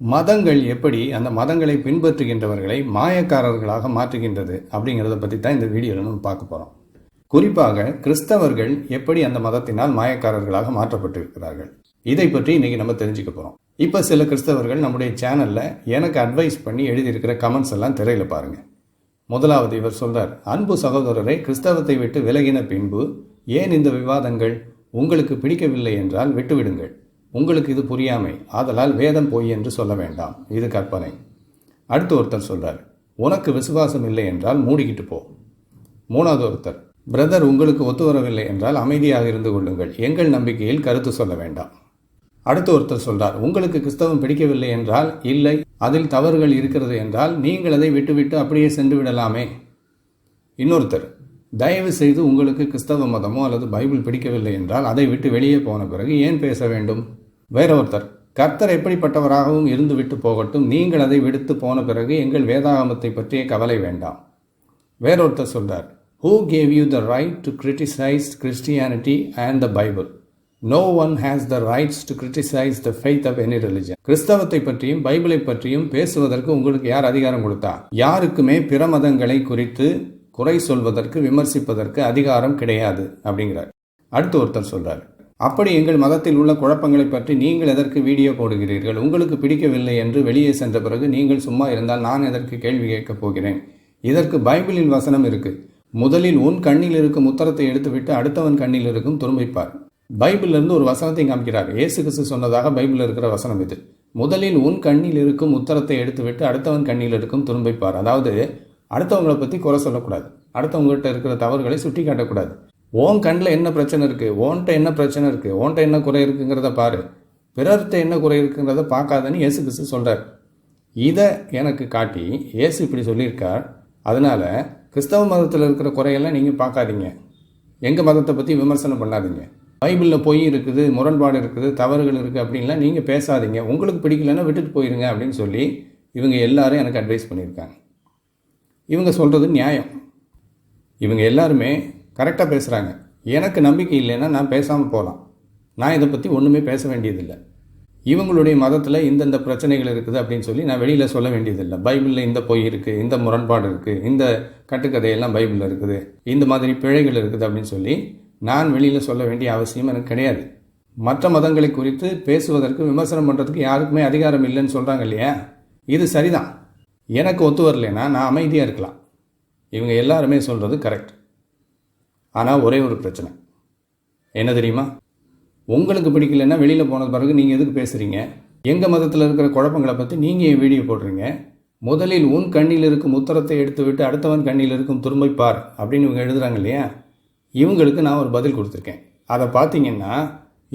மதங்கள் எப்படி அந்த மதங்களை பின்பற்றுகின்றவர்களை மாயக்காரர்களாக மாற்றுகின்றது அப்படிங்கிறத பற்றி தான் இந்த வீடியோவில் நம்ம பார்க்க போகிறோம் குறிப்பாக கிறிஸ்தவர்கள் எப்படி அந்த மதத்தினால் மாயக்காரர்களாக மாற்றப்பட்டிருக்கிறார்கள். இதை பற்றி இன்னைக்கு நம்ம தெரிஞ்சுக்க போகிறோம் இப்போ சில கிறிஸ்தவர்கள் நம்முடைய சேனலில் எனக்கு அட்வைஸ் பண்ணி எழுதியிருக்கிற கமெண்ட்ஸ் எல்லாம் திரையில் பாருங்கள் முதலாவது இவர் சொல்றார் அன்பு சகோதரரை கிறிஸ்தவத்தை விட்டு விலகின பின்பு ஏன் இந்த விவாதங்கள் உங்களுக்கு பிடிக்கவில்லை என்றால் விட்டுவிடுங்கள். உங்களுக்கு இது புரியாமை. ஆதலால் வேதம் பொய் என்று சொல்ல வேண்டாம். இது கற்பனை. அடுத்து ஒருத்தர் சொல்றார் உனக்கு விசுவாசம் இல்லை என்றால் மூடிக்கிட்டு போ. மூணாவது ஒருத்தர் பிரதர் உங்களுக்கு ஒத்து வரவில்லை என்றால் அமைதியாக இருந்து கொள்ளுங்கள். எங்கள் நம்பிக்கையில் கருத்து சொல்ல வேண்டாம். அடுத்து ஒருத்தர் சொல்றார் உங்களுக்கு கிறிஸ்தவம் பிடிக்கவில்லை என்றால் இல்லை. அதில் தவறுகள் இருக்கிறது என்றால் நீங்கள் அதை விட்டுவிட்டு அப்படியே சென்று விடலாமே. இன்னொருத்தர் தயவு செய்து உங்களுக்கு கிறிஸ்தவ மதமோ அல்லது பைபிள் பிடிக்கவில்லை என்றால் அதை விட்டு வெளியே போன பிறகு ஏன் பேச வேண்டும்? வேற ஒருத்தர் கர்த்தர் எப்படிப்பட்டவராகவும் இருந்து விட்டு போகட்டும் நீங்கள் அதை விடுத்து போன பிறகு எங்கள் வேதாகமத்தை பற்றிய கவலை வேண்டாம். வேறொருத்தர் சொல்றார் who gave you the right to criticise Christianity and the Bible no one has the rights to criticise the faith of any religion கிறிஸ்தவத்தை பற்றியும் பைபிளை பற்றியும் பேசுவதற்கு உங்களுக்கு யார் அதிகாரம் கொடுத்தா? யாருக்குமே பிற மதங்களை குறித்து குறை சொல்வதற்கு விமர்சிப்பதற்கு அதிகாரம் கிடையாது அப்படிங்கிறார். அடுத்து ஒருத்தர் சொல்றார் அப்படி எங்கள் மதத்தில் உள்ள குழப்பங்களை பற்றி நீங்கள் எதற்கு வீடியோ போடுகிறீர்கள்? உங்களுக்கு பிடிக்கவில்லை என்று வெளியே சென்ற பிறகு நீங்கள் சும்மா இருந்தால் நான் எதற்கு கேள்வி கேட்கப் போகிறேன்? இதற்கு பைபிளில் வசனம் இருக்கு. முதலில் உன் கண்ணில் இருக்கும் உத்தரத்தை எடுத்துவிட்டு அடுத்தவன் கண்ணில் இருக்கும் துரும்பிப்பார். பைபிள்ல இருந்து ஒரு வசனத்தை காமிக்கிறார். ஏசு கிறிஸ்து சொன்னதாக பைபிளில் இருக்கிற வசனம் இது. முதலில் உன் கண்ணில் இருக்கும் உத்தரத்தை எடுத்துவிட்டு அடுத்தவன் கண்ணில் இருக்கும் துரும்பிப்பார். அதாவது அடுத்தவங்களை பற்றி குறை சொல்லக்கூடாது. அடுத்தவங்ககிட்ட இருக்கிற தவறுகளை சுட்டி காட்டக்கூடாது ஓன் கண்ணில் என்ன பிரச்சனை இருக்குது ஓன்ட்ட என்ன பிரச்சனை இருக்குது ஓன்ட்ட என்ன குறை இருக்குங்கிறத பாரு. பிறர்கிட்ட என்ன குறை இருக்குங்கிறத பார்க்காதன்னு ஏசு கிறிஸ்து சொல்கிறார் இதை எனக்கு காட்டி ஏசு இப்படி சொல்லியிருக்கார். அதனால் கிறிஸ்தவ மதத்தில் இருக்கிற குறையெல்லாம் நீங்கள் பார்க்காதீங்க. எங்கள் மதத்தை பற்றி விமர்சனம் பண்ணாதீங்க. பைபிளில் பொய் இருக்குது முரண்பாடு இருக்குது தவறுகள் இருக்குது அப்படின்லாம் நீங்கள் பேசாதீங்க. உங்களுக்கு பிடிக்கலன்னா விட்டுட்டு போயிருங்க அப்படின்னு சொல்லி இவங்க எல்லாரும் எனக்கு அட்வைஸ் பண்ணியிருக்காங்க. இவங்க சொல்கிறது நியாயம். இவங்க எல்லாருமே கரெக்டாக பேசுகிறாங்க எனக்கு நம்பிக்கை இல்லைன்னா நான் பேசாமல் போகலாம் நான் இதை பற்றி ஒன்றுமே பேச வேண்டியதில்லை. இவங்களுடைய மதத்தில் இந்தந்த பிரச்சனைகள் இருக்குது அப்படின்னு சொல்லி நான் வெளியில் சொல்ல வேண்டியதில்லை. பைபிளில் இந்த பொய் இருக்குது இந்த முரண்பாடு இருக்குது இந்த கட்டுக்கதையெல்லாம் பைபிளில் இருக்குது இந்த மாதிரி பிழைகள் இருக்குது அப்படின்னு சொல்லி நான் வெளியில் சொல்ல வேண்டிய அவசியம் எனக்கு கிடையாது. மற்ற மதங்களை குறித்து பேசுவதற்கு விமர்சனம் பண்ணுறதுக்கு யாருக்குமே அதிகாரம் இல்லைன்னு சொல்கிறாங்க இல்லையா? இது சரிதான். எனக்கு ஒத்து வரலைன்னா நான் அமைதியாக இருக்கலாம். இவங்க எல்லாருமே சொல்கிறது கரெக்ட் ஆனால் ஒரே ஒரு பிரச்சனை. என்ன தெரியுமா? உங்களுக்கு பிடிக்கலன்னா வெளியில் போன பிறகு நீங்கள் எதுக்கு பேசுகிறீங்க எங்கள் மதத்தில் இருக்கிற குழப்பங்களை பற்றி நீங்கள் என் வீடியோ போடுறீங்க? முதலில் உன் கண்ணில் இருக்கும் உத்தரத்தை எடுத்து விட்டு அடுத்தவன் கண்ணில் இருக்கும் துரும்பை பார் அப்படின்னு இவங்க எழுதுகிறாங்க இல்லையா? இவங்களுக்கு நான் ஒரு பதில் கொடுத்துருக்கேன். அதை பார்த்தீங்கன்னா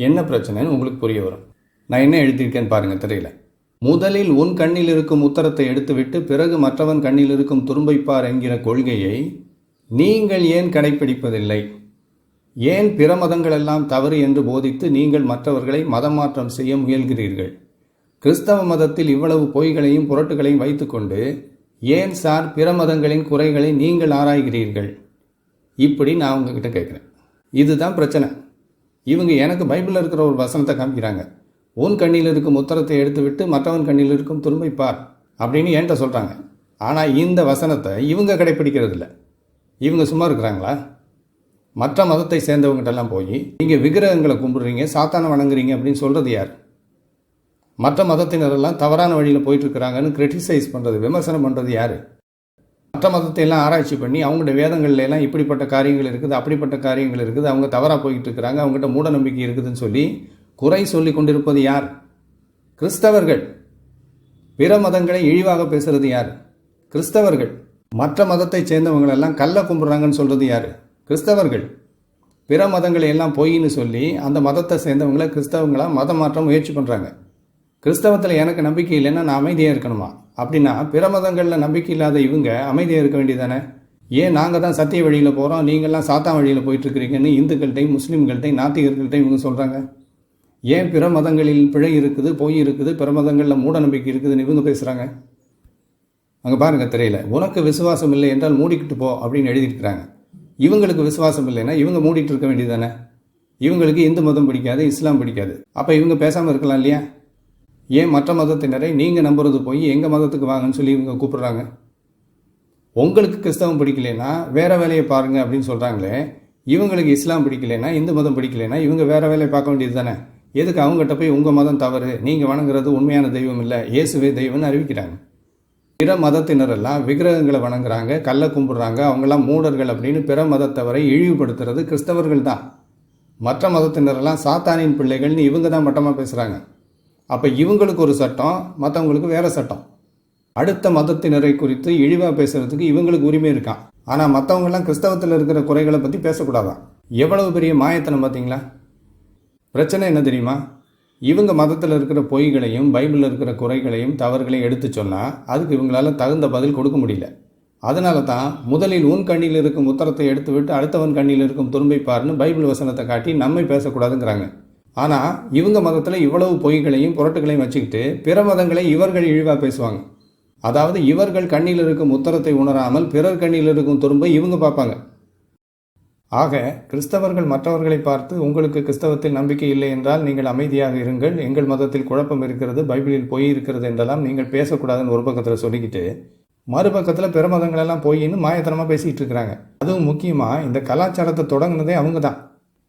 என்ன பிரச்சனைன்னு உங்களுக்கு புரிய வரும். நான் என்ன எழுதியிருக்கேன்னு பாருங்கள் தெரியல. முதலில் உன் கண்ணில் இருக்கும் உத்தரத்தை எடுத்துவிட்டு பிறகு மற்றவன் கண்ணில் இருக்கும் துரும்பைப்பார் என்கிற கொள்கையை நீங்கள் ஏன் கடைபிடிப்பதில்லை ஏன் பிற மதங்களெல்லாம் தவறு என்று போதித்து நீங்கள் மற்றவர்களை மதம் மாற்றம் செய்ய முயல்கிறீர்கள்? கிறிஸ்தவ மதத்தில் இவ்வளவு பொய்களையும் புரட்டுகளையும் வைத்துக்கொண்டு ஏன் சார் பிற மதங்களின் குறைகளை நீங்கள் ஆராய்கிறீர்கள்? இப்படி நான் உங்ககிட்ட கேட்குறேன். இதுதான் பிரச்சனை. இவங்க எனக்கு பைபிளில் இருக்கிற ஒரு வசனத்தை காமிக்கிறாங்க. உன் கண்ணில் இருக்கும் உத்தரத்தை எடுத்துவிட்டு மற்றவன் கண்ணில் இருக்கும் துன்பை பார் அப்படின்னு என்கிட்ட சொல்கிறாங்க ஆனால் இந்த வசனத்தை இவங்க கடைப்பிடிக்கிறது இல்லை இவங்க சும்மா இருக்கிறாங்களா? மற்ற மதத்தை சேர்ந்தவங்ககிட்டலாம் போய் நீங்கள் விக்கிரகங்களை கும்பிடுறீங்க சாத்தானை வணங்குறீங்க அப்படின்னு சொல்கிறது யார்? மற்ற மதத்தினரெல்லாம் தவறான வழியில் போயிட்டுருக்கிறாங்கன்னு கிரிட்டிசைஸ் பண்ணுறது விமர்சனம் பண்ணுறது யார்? மற்ற மதத்தை எல்லாம் ஆராய்ச்சி பண்ணி அவங்களுடைய வேதங்கள்ல எல்லாம் இப்படிப்பட்ட காரியங்கள் இருக்குது அப்படிப்பட்ட காரியங்கள் இருக்குது அவங்க தவறாக போயிட்டு இருக்கிறாங்க அவங்ககிட்ட மூட நம்பிக்கை இருக்குதுன்னு சொல்லி குறை சொல்லி கொண்டிருப்பது யார்? கிறிஸ்தவர்கள். பிற மதங்களை இழிவாக பேசுறது யார்? கிறிஸ்தவர்கள். மற்ற மதத்தை சேர்ந்தவங்களெல்லாம் கல்ல கும்பிட்றாங்கன்னு சொல்கிறது யார்? கிறிஸ்தவர்கள். பிற மதங்களை எல்லாம் பொய்ன்னு சொல்லி அந்த மதத்தை சேர்ந்தவங்கள கிறிஸ்தவங்களாக மதம் மாற்ற முயற்சி பண்ணுறாங்க கிறிஸ்தவத்தில் எனக்கு நம்பிக்கை இல்லைன்னா நான் அமைதியாக இருக்கணுமா? அப்படின்னா பிற மதங்களில் நம்பிக்கை இல்லாத இவங்க அமைதியாக இருக்க வேண்டியதானே? ஏன் நாங்கள் தான் சத்திய வழியில் போகிறோம் நீங்கள்லாம் சாத்தா வழியில் போயிட்டுருக்கிறீங்கன்னு இந்துக்கள்கிட்டையும் முஸ்லீம்கள்கிட்டையும் நாத்திகர்கள்ட்டையும் இவங்க சொல்கிறாங்க ஏன் பிற மதங்களில் பிழை இருக்குது பொய் இருக்குது பிற மதங்களில் மூட நம்பிக்கை இருக்குதுன்னு இவங்க பேசுகிறாங்க அங்கே பாருங்கள் தெரியல. உனக்கு விசுவாசம் இல்லை என்றால் மூடிக்கிட்டு போ அப்படின்னு எழுதியிருக்கிறாங்க. இவங்களுக்கு விசுவாசம் இல்லைன்னா இவங்க மூடிட்டு இருக்க வேண்டியதானே இவங்களுக்கு இந்து மதம் பிடிக்காது இஸ்லாம் பிடிக்காது. அப்போ இவங்க பேசாமல் இருக்கலாம் இல்லையா? ஏன் மற்ற மதத்தினரை நீங்கள் நம்புறது போய் எங்கள் மதத்துக்கு வாங்கன்னு சொல்லி இவங்க கூப்பிடுறாங்க? உங்களுக்கு கிறிஸ்தவம் பிடிக்கலைன்னா வேறு வேலையை பாருங்கள் அப்படின்னு சொல்கிறாங்களே இவங்களுக்கு இஸ்லாம் பிடிக்கலைன்னா இந்து மதம் பிடிக்கலைன்னா இவங்க வேறு வேலையை பார்க்க வேண்டியது தானே எதுக்கு அவங்ககிட்ட போய் உங்கள் மதம் தவறு? நீங்கள் வணங்குறது உண்மையான தெய்வம் இல்லை. இயேசுவே தெய்வம்னு அறிவிக்கிறாங்க. பிற மதத்தினரெல்லாம் விக்கிரகங்களை வணங்குறாங்க கல்லை கும்பிடுறாங்க அவங்கெல்லாம் மூடர்கள் அப்படின்னு பிற மதத்தவரை இழிவுபடுத்துறது கிறிஸ்தவர்கள் தான். மற்ற மதத்தினரெல்லாம் சாத்தானின் பிள்ளைகள்னு இவங்க தான் மட்டமாக பேசுகிறாங்க அப்போ இவங்களுக்கு ஒரு சட்டம் மற்றவங்களுக்கு வேறு சட்டம். அடுத்த மதத்தினரை குறித்து இழிவாக பேசுகிறதுக்கு இவங்களுக்கு உரிமை இருக்கான் ஆனால் மற்றவங்கெல்லாம் கிறிஸ்தவத்தில் இருக்கிற குறைகளை பற்றி பேசக்கூடாதான் எவ்வளவு பெரிய மாயத்தனம் பார்த்தீங்களா பிரச்சனை என்ன தெரியுமா? இவங்க மதத்தில் இருக்கிற பொய்களையும் பைபிளில் இருக்கிற குறைகளையும் தவறுகளையும் எடுத்து சொன்னால் அதுக்கு இவங்களால் தகுந்த பதில் கொடுக்க முடியல. அதனால தான் முதலில் உன் கண்ணியில் இருக்கும் உத்தரத்தை எடுத்து விட்டு அடுத்தவன் கண்ணியில் இருக்கும் துரும்பை பாருன்னு பைபிள் வசனத்தை காட்டி நம்மை பேசக்கூடாதுங்கிறாங்க. ஆனால் இவங்க மதத்தில் இவ்வளவு பொய்களையும் புரட்டுகளையும் வச்சுக்கிட்டு பிற மதங்களை இவர்கள் இழிவாக பேசுவாங்க. அதாவது இவர்கள் கண்ணில் இருக்கும் உத்தரத்தை உணராமல் பிறர் கண்ணில் இருக்கும் துரும்பை இவங்க பார்ப்பாங்க. ஆக கிறிஸ்தவர்கள் மற்றவர்களை பார்த்து உங்களுக்கு கிறிஸ்தவத்தில் நம்பிக்கை இல்லை என்றால் நீங்கள் அமைதியாக இருங்கள். எங்கள் மதத்தில் குழப்பம் இருக்கிறது பைபிளில் பொய் இருக்கிறது என்றெல்லாம் நீங்கள் பேசக்கூடாதுன்னு ஒரு பக்கத்தில் சொல்லிக்கிட்டு மறுபக்கத்தில் பிற மதங்களெல்லாம் போயின்னு மாயத்தனமாக பேசிக்கிட்டு இருக்கிறாங்க. அதுவும் முக்கியமாக இந்த கலாச்சாரத்தை தொடங்கினதே அவங்க தான்.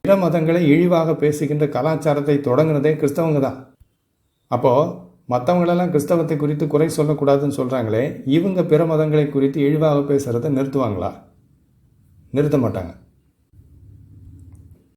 பிற மதங்களை இழிவாக பேசுகின்ற கலாச்சாரத்தை தொடங்குனதே கிறிஸ்தவங்க தான். அப்போது மற்றவங்களெல்லாம் கிறிஸ்தவத்தை குறித்து குறை சொல்லக்கூடாதுன்னு சொல்கிறாங்களே இவங்க பிற மதங்களை குறித்து இழிவாக பேசுகிறத நிறுத்துவாங்களா? நிறுத்த மாட்டாங்க.